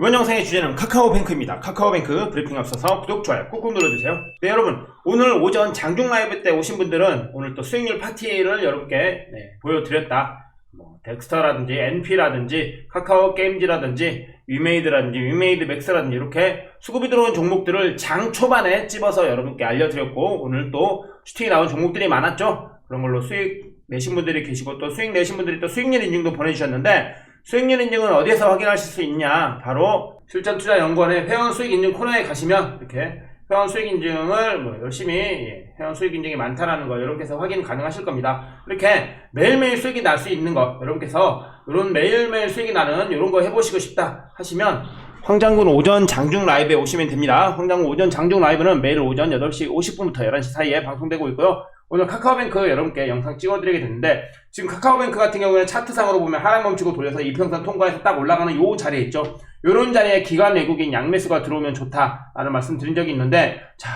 이번 영상의 주제는 카카오뱅크입니다. 카카오뱅크 브리핑 앞서서 구독, 좋아요 꾹꾹 눌러주세요. 네, 여러분. 오늘 오전 장중 라이브 때 오신 분들은 오늘 또 수익률 파티를 여러분께 네, 보여드렸다. 뭐, 덱스터라든지, NP라든지, 카카오 게임즈라든지, 위메이드라든지, 위메이드 맥스라든지, 이렇게 수급이 들어온 종목들을 장 초반에 찝어서 여러분께 알려드렸고, 오늘 또 슈팅이 나온 종목들이 많았죠? 그런 걸로 수익 내신 분들이 계시고, 또 수익 내신 분들이 또 수익률 인증도 보내주셨는데, 수익률 인증은 어디에서 확인하실 수 있냐? 바로 실전투자연구원의 회원 수익 인증 코너에 가시면 이렇게 회원 수익 인증을 뭐 열심히 예, 회원 수익 인증이 많다라는 거 여러분께서 확인 가능하실 겁니다. 이렇게 매일매일 수익이 날 수 있는 거 여러분께서 이런 매일매일 수익이 나는 이런 거 해보시고 싶다 하시면 황장군 오전 장중 라이브에 오시면 됩니다. 황장군 오전 장중 라이브는 매일 오전 8시 50분부터 11시 사이에 방송되고 있고요. 오늘 카카오뱅크 여러분께 영상 찍어드리게 됐는데 지금 카카오뱅크 같은 경우에는 차트상으로 보면 하락 멈추고 돌려서 이평선 통과해서 딱 올라가는 요 자리에 있죠. 요런 자리에 기관 외국인 양매수가 들어오면 좋다라는 말씀 드린 적이 있는데 자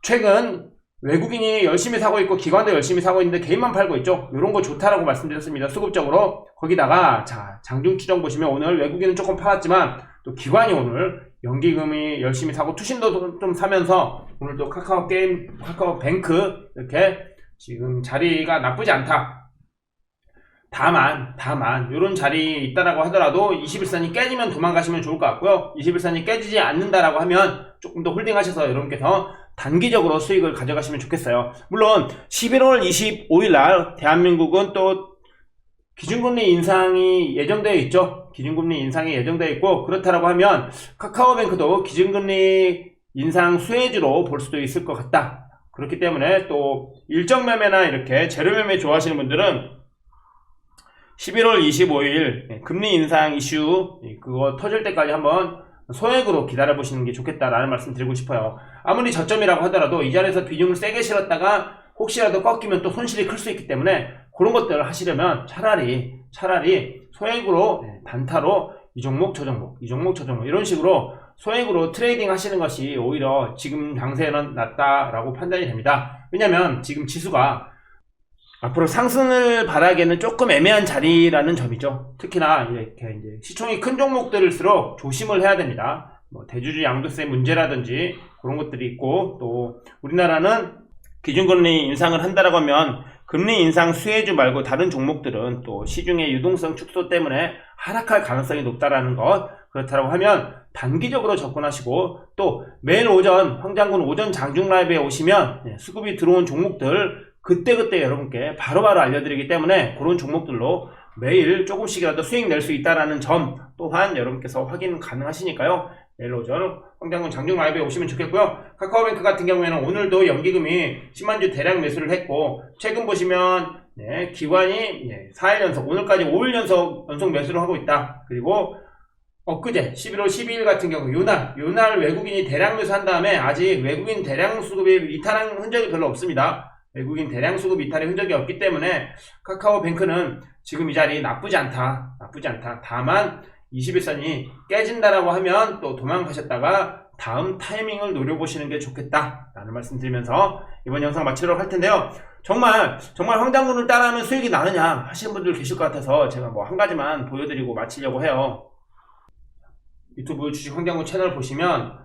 최근 외국인이 열심히 사고 있고 기관도 열심히 사고 있는데 개인만 팔고 있죠. 요런 거 좋다라고 말씀드렸습니다. 수급적으로 거기다가 자 장중 추정 보시면 오늘 외국인은 조금 팔았지만 또 기관이 오늘 연기금이 열심히 사고 투신도 좀 사면서 오늘 또 카카오 게임 카카오 뱅크 이렇게 지금 자리가 나쁘지 않다. 다만, 다만, 요런 자리 있다라고 하더라도 21선이 깨지면 도망가시면 좋을 것 같고요. 21선이 깨지지 않는다라고 하면 조금 더 홀딩 하셔서 여러분께서 단기적으로 수익을 가져가시면 좋겠어요. 물론, 11월 25일 날, 대한민국은 또 기준금리 인상이 예정되어 있죠. 기준금리 인상이 예정되어 있고, 그렇다라고 하면 카카오뱅크도 기준금리 인상 수혜주로 볼 수도 있을 것 같다. 그렇기 때문에 또 일정 매매나 이렇게 재료 매매 좋아하시는 분들은 11월 25일 금리 인상 이슈 그거 터질 때까지 한번 소액으로 기다려 보시는 게 좋겠다라는 말씀 드리고 싶어요. 아무리 저점이라고 하더라도 이 자리에서 비중을 세게 실었다가 혹시라도 꺾이면 또 손실이 클 수 있기 때문에 그런 것들을 하시려면 차라리 차라리 소액으로 네, 단타로 이 종목 저 종목 이 종목 저 종목 이런 식으로 소액으로 트레이딩 하시는 것이 오히려 지금 장세는 낫다라고 판단이 됩니다. 왜냐면 지금 지수가 앞으로 상승을 바라기에는 조금 애매한 자리라는 점이죠. 특히나 이렇게 이제 시총이 큰 종목들일수록 조심을 해야 됩니다. 뭐 대주주 양도세 문제라든지 그런 것들이 있고 또 우리나라는 기준금리 인상을 한다라고 하면 금리 인상 수혜주 말고 다른 종목들은 또 시중의 유동성 축소 때문에 하락할 가능성이 높다라는 것 그렇다고 하면 단기적으로 접근하시고 또 매일 오전 황장군 오전 장중 라이브에 오시면 네, 수급이 들어온 종목들 그때그때 여러분께 바로 바로 알려드리기 때문에 그런 종목들로 매일 조금씩이라도 수익 낼 수 있다라는 점 또한 여러분께서 확인 가능하시니까요. 오전 황장군 장중 라이브에 오시면 좋겠고요. 카카오뱅크 같은 경우에는 오늘도 연기금이 10만주 대량 매수를 했고 최근 보시면 네, 기관이 네, 4일 연속 오늘까지 5일 연속 연속 매수를 하고 있다. 그리고 엊그제 11월 12일 같은 경우 요날 요날 외국인이 대량 매수한 다음에 아직 외국인 대량 수급이 이탈한 흔적이 별로 없습니다. 외국인 대량 수급 이탈의 흔적이 없기 때문에 카카오뱅크는 지금 이 자리 나쁘지 않다. 나쁘지 않다. 다만 21선이 깨진다라고 하면 또 도망가셨다가 다음 타이밍을 노려보시는 게 좋겠다. 라는 말씀 드리면서 이번 영상 마치도록 할 텐데요. 정말, 정말 황당군을 따라하면 수익이 나느냐 하시는 분들 계실 것 같아서 제가 뭐 한 가지만 보여드리고 마치려고 해요. 유튜브 주식 황당군 채널 보시면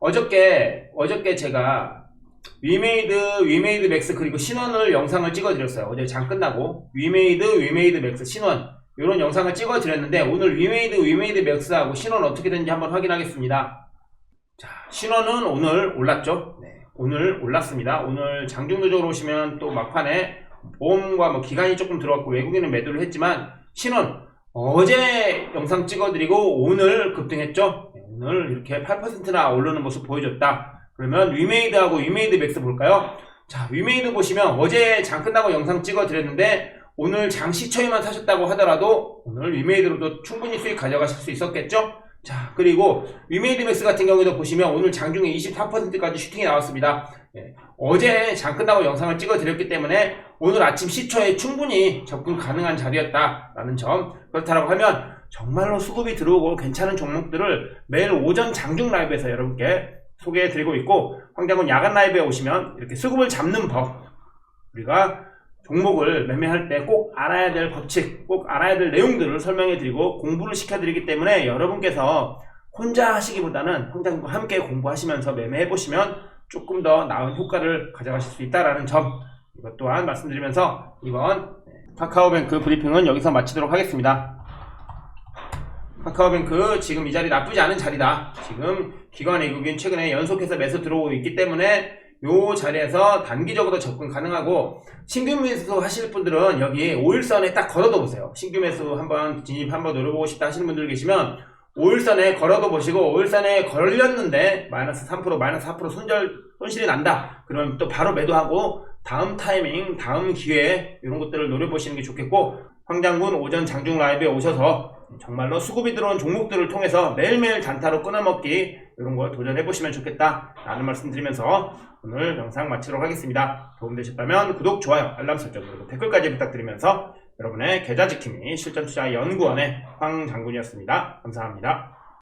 어저께, 어저께 제가 위메이드, 위메이드 맥스 그리고 신원을 영상을 찍어드렸어요. 어제 장 끝나고 위메이드, 위메이드 맥스 신원 이런 영상을 찍어드렸는데 오늘 위메이드, 위메이드 맥스하고 신원 어떻게 되는지 한번 확인하겠습니다. 자, 신원은 오늘 올랐죠? 네, 오늘 올랐습니다. 오늘 장중도적으로 오시면 또 막판에 보험과 뭐 기간이 조금 들어왔고 외국인은 매도를 했지만 신원 어제 영상 찍어드리고 오늘 급등했죠? 네, 오늘 이렇게 8%나 오르는 모습 보여줬다. 그러면 위메이드하고 위메이드 맥스 볼까요? 자, 위메이드 보시면 어제 장 끝나고 영상 찍어 드렸는데 오늘 장 시초에만 사셨다고 하더라도 오늘 위메이드로도 충분히 수익 가져가실 수 있었겠죠? 자, 그리고 위메이드 맥스 같은 경우에도 보시면 오늘 장중에 24%까지 슈팅이 나왔습니다. 예, 어제 장 끝나고 영상을 찍어 드렸기 때문에 오늘 아침 시초에 충분히 접근 가능한 자리였다라는 점. 그렇다고 하면 정말로 수급이 들어오고 괜찮은 종목들을 매일 오전 장중 라이브에서 여러분께 소개해 드리고 있고 황장군 야간 라이브에 오시면 이렇게 수급을 잡는 법 우리가 종목을 매매할 때 꼭 알아야 될 법칙 꼭 알아야 될 내용들을 설명해 드리고 공부를 시켜 드리기 때문에 여러분께서 혼자 하시기보다는 형장과 함께 공부하시면서 매매해 보시면 조금 더 나은 효과를 가져가실 수 있다라는 점 이것 또한 말씀드리면서 이번 카카오뱅크 브리핑은 여기서 마치도록 하겠습니다. 카카오뱅크 지금 이 자리 나쁘지 않은 자리다. 지금 기관 외국인 최근에 연속해서 매수 들어오고 있기 때문에 요 자리에서 단기적으로 접근 가능하고 신규 매수 하실 분들은 여기 5일선에 딱 걸어둬 보세요. 신규 매수 한번 진입 한번 노려보고 싶다 하시는 분들 계시면 5일선에 걸어둬 보시고 5일선에 걸렸는데 마이너스 3% 마이너스 4% 손절 손실이 난다. 그럼 또 바로 매도하고 다음 타이밍 다음 기회에 이런 것들을 노려보시는 게 좋겠고 황장군 오전 장중 라이브에 오셔서 정말로 수급이 들어온 종목들을 통해서 매일매일 단타로 끊어먹기 이런 걸 도전해 보시면 좋겠다 라는 말씀 드리면서 오늘 영상 마치도록 하겠습니다. 도움되셨다면 구독, 좋아요, 알람 설정 그리고 댓글까지 부탁드리면서 여러분의 계좌 지킴이 실전투자 연구원의 황 장군이었습니다. 감사합니다.